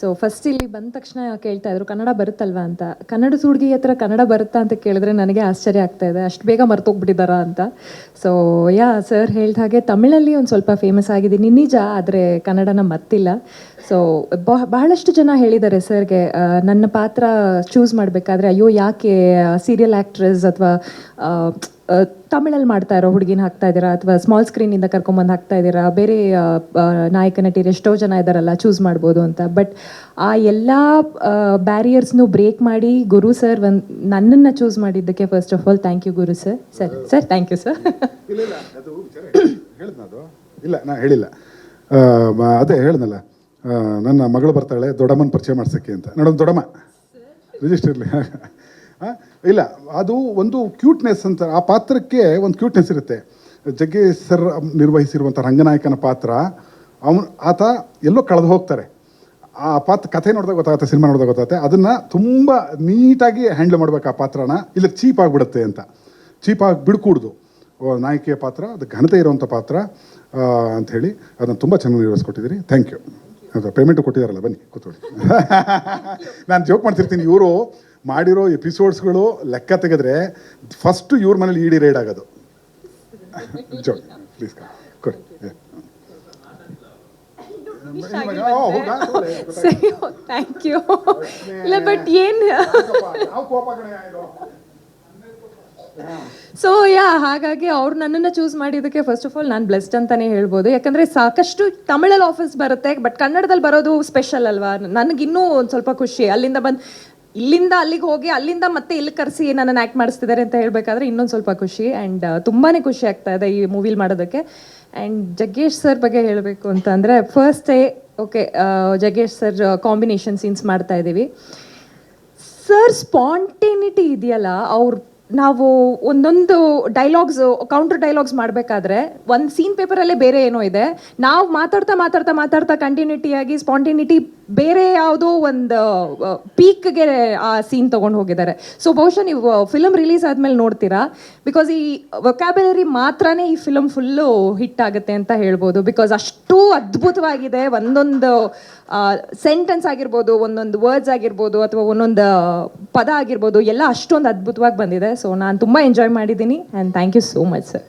So first ಇಲ್ಲಿ ಬಂದ ತಕ್ಷಣ ಕೇಳ್ತಾ ಇದ್ರು, ಕನ್ನಡ ಬರುತ್ತಲ್ವಾ ಅಂತ. ಕನ್ನಡ ಸುಡ್ಗಿ ಹತ್ರ ಕನ್ನಡ ಬರುತ್ತಾ ಅಂತ ಕೇಳಿದ್ರೆ ನನಗೆ ಆಶ್ಚರ್ಯ ಆಗ್ತಾ ಇದೆ. ಅಷ್ಟು ಬೇಗ ಮರ್ತೋಗ್ಬಿಟ್ಟಿದ್ದಾರ ಅಂತ. ಸೊ ಯಾ ಸರ್ ಹೇಳ್ದ ಹಾಗೆ ತಮಿಳಲ್ಲಿ ಒಂದು ಸ್ವಲ್ಪ ಫೇಮಸ್ ಆಗಿದ್ದೀನಿ. ನಿಜ, ಆದರೆ ಕನ್ನಡನ ಮತ್ತಿಲ್ಲ. ಸೊ ಬಹಳಷ್ಟು ಜನ ಹೇಳಿದ್ದಾರೆ ಸರ್ಗೆ ನನ್ನ ಪಾತ್ರ ಚೂಸ್ ಮಾಡಬೇಕಾದ್ರೆ, ಅಯ್ಯೋ, ಯಾಕೆ ಸೀರಿಯಲ್ ಆ್ಯಕ್ಟ್ರೆಸ್ ಅಥವಾ ತಮಿಳಲ್ಲಿ ಮಾಡ್ತಾ ಇರೋ ಹುಡುಗಿನ ಹಾಕ್ತಾ ಇದ್ದೀರಾ? ಅಥವಾ ಸ್ಮಾಲ್ ಸ್ಕ್ರೀನಿಂದ ಕರ್ಕೊಂಬಂದು ಹಾಕ್ತಾ ಇದ್ದೀರಾ? ಬೇರೆ ನಾಯಕ ನಟಿಯರು ಎಷ್ಟೋ ಜನ ಇದ್ದಾರಲ್ಲ ಚೂಸ್ ಮಾಡ್ಬೋದು ಅಂತ. ಬಟ್ ಆ ಎಲ್ಲ ಬ್ಯಾರಿಯರ್ಸ್ನು ಬ್ರೇಕ್ ಮಾಡಿ ಗುರು ಸರ್ ಒಂದು ನನ್ನನ್ನು ಚೂಸ್ ಮಾಡಿದ್ದಕ್ಕೆ first of all thank you Guru sir sir sir thank you sir ಇಲ್ಲ ಇಲ್ಲ ಅದು ವಿಚಾರ ಹೇಳಿದ್ನ ಅದು ಇಲ್ಲ ನಾ ಹೇಳಿಲ್ಲ. ಅದೇ ಹೇಳ್ದಲ್ಲ ನನ್ನ ಮಗಳು ಬರ್ತಾಳೆ ದೊಡ್ಡಮ್ಮನ ಪರಿಚಯ ಮಾಡ್ಸಕ್ಕೆ ಅಂತ. ನೋಡೋಣ ದೊಡ್ಡಮ್ಮ. ರಿಜಿಸ್ಟರ್ಲಿ ಇಲ್ಲ, ಅದು ಒಂದು ಕ್ಯೂಟ್ನೆಸ್ ಅಂತ, ಆ ಪಾತ್ರಕ್ಕೆ ಒಂದು ಕ್ಯೂಟ್ನೆಸ್ ಇರುತ್ತೆ. ಜಗ್ಗೇಶ್ ಸರ್ ನಿರ್ವಹಿಸಿರುವಂಥ ರಂಗನಾಯಕನ ಪಾತ್ರ, ಅವನು, ಆತ ಎಲ್ಲೋ ಕಳೆದು ಹೋಗ್ತಾರೆ. ಆ ಪಾತ್ರ, ಕಥೆ ನೋಡಿದಾಗ ಗೊತ್ತಾಗುತ್ತೆ, ಸಿನಿಮಾ ನೋಡಿದಾಗ ಗೊತ್ತಾಗುತ್ತೆ. ಅದನ್ನು ತುಂಬ ನೀಟಾಗಿ ಹ್ಯಾಂಡಲ್ ಮಾಡಬೇಕು ಆ ಪಾತ್ರನ. ಇಲ್ಲ ಚೀಪ್ ಆಗಿಬಿಡುತ್ತೆ ಅಂತ. ಚೀಪ್ ಆಗಿ ಬಿಡ್ಕೂಡ್ದು. ನಾಯಕಿಯ ಪಾತ್ರ, ಅದು ಘನತೆ ಇರುವಂಥ ಪಾತ್ರ ಅಂತ ಹೇಳಿ ಅದನ್ನು ತುಂಬ ಚೆನ್ನಾಗಿ ನಿರ್ವಹಿಸ್ಕೊಟ್ಟಿದ್ದೀರಿ ಥ್ಯಾಂಕ್ ಯು ಅದು ಪೇಮೆಂಟು ಕೊಟ್ಟಿದ್ದಾರಲ್ಲ ಬನ್ನಿ, ಕೂತ್ಕೊಳ್ಳಿ. ನಾನು ಜೋಕ್ ಮಾಡ್ತಿರ್ತೀನಿ, ಇವರು ಮಾಡಿರೋ ಎಪಿಸೋಡ್ಸ್ಗಳು ಲೆಕ್ಕ ತೆಗೆದ್ರೆ ಫಸ್ಟು ಇವ್ರ ಮನೇಲಿ ಇಡಿ ರೈಡ್ ಆಗೋದು. ಪ್ಲೀಸ್ ಕೊಡಿ. ಥ್ಯಾಂಕ್ ಯು ಇಲ್ಲ. ಬಟ್ ಏನು? ಸೊ ಯಾ ಹಾಗಾಗಿ ಅವ್ರು ನನ್ನನ್ನು ಚೂಸ್ ಮಾಡಿದ್ದಕ್ಕೆ ಫಸ್ಟ್ ಆಫ್ ಆಲ್ ನಾನು ಬ್ಲೆಸ್ಡ್ ಅಂತಾನೆ ಹೇಳ್ಬೋದು. ಯಾಕಂದರೆ ಸಾಕಷ್ಟು ತಮಿಳಲ್ಲಿ ಆಫೀಸ್ ಬರುತ್ತೆ ಬಟ್ ಕನ್ನಡದಲ್ಲಿ ಬರೋದು ಸ್ಪೆಷಲ್ ಅಲ್ವಾ? ನನಗಿನ್ನೂ ಒಂದು ಸ್ವಲ್ಪ ಖುಷಿ. ಅಲ್ಲಿಂದ ಬಂದು ಇಲ್ಲಿಂದ ಅಲ್ಲಿಗೆ ಹೋಗಿ, ಅಲ್ಲಿಂದ ಮತ್ತೆ ಇಲ್ಲಿ ಕರೆಸಿ ನನ್ನನ್ನು ಆ್ಯಕ್ಟ್ ಮಾಡಿಸ್ತಿದ್ದಾರೆ ಅಂತ ಹೇಳಬೇಕಾದ್ರೆ ಇನ್ನೊಂದು ಸ್ವಲ್ಪ ಖುಷಿ ಆ್ಯಂಡ್ ತುಂಬಾ ಖುಷಿ ಆಗ್ತಾ ಇದೆ ಈ ಮೂವಿಲಿ ಮಾಡೋದಕ್ಕೆ. ಆ್ಯಂಡ್ ಜಗ್ಗೇಶ್ ಸರ್ ಬಗ್ಗೆ ಹೇಳಬೇಕು ಅಂತಂದರೆ first day okay Jaggesh sir combination scenes ಮಾಡ್ತಾ ಇದ್ದೀವಿ ಸರ್ ಸ್ಪಾಂಟೇನಿಟಿ ಇದೆಯಲ್ಲ, ಅವ್ರು ನಾವು ಒಂದೊಂದು ಡೈಲಾಗ್ಸ್ ಕೌಂಟರ್ ಡೈಲಾಗ್ಸ್ ಮಾಡಬೇಕಾದ್ರೆ ಒಂದು ಸೀನ್ ಪೇಪರಲ್ಲೇ ಬೇರೆ ಏನೋ ಇದೆ. ನಾವು ಮಾತಾಡ್ತಾ ಮಾತಾಡ್ತಾ ಮಾತಾಡ್ತಾ ಕಂಟಿನ್ಯೂಟಿಯಾಗಿ ಸ್ಪಾಂಟೇನಿಟಿ ಬೇರೆ ಯಾವುದೋ ಒಂದು ಪೀಕ್ಗೆ ಆ ಸೀನ್ ತೊಗೊಂಡು ಹೋಗಿದ್ದಾರೆ. ಸೊ ಬಹುಶಃ ನೀವು ಫಿಲಮ್ ರಿಲೀಸ್ ಆದಮೇಲೆ ನೋಡ್ತೀರಾ? ಬಿಕಾಸ್ ಈ ವೊಕ್ಯಾಬುಲರಿ ಮಾತ್ರನೇ ಈ ಫಿಲಮ್ ಫುಲ್ಲು ಹಿಟ್ ಆಗುತ್ತೆ ಅಂತ ಹೇಳ್ಬೋದು. ಬಿಕಾಸ್ ಅಷ್ಟು ಅದ್ಭುತವಾಗಿದೆ. ಒಂದೊಂದು ಸೆಂಟೆನ್ಸ್ ಆಗಿರ್ಬೋದು, ಒಂದೊಂದು ವರ್ಡ್ಸ್ ಆಗಿರ್ಬೋದು, ಅಥವಾ ಒಂದೊಂದು ಪದ ಆಗಿರ್ಬೋದು, ಎಲ್ಲ ಅಷ್ಟೊಂದು ಅದ್ಭುತವಾಗಿ ಬಂದಿದೆ. ಸೊ ನಾನು ತುಂಬ ಎಂಜಾಯ್ ಮಾಡಿದ್ದೀನಿ and thank you so much sir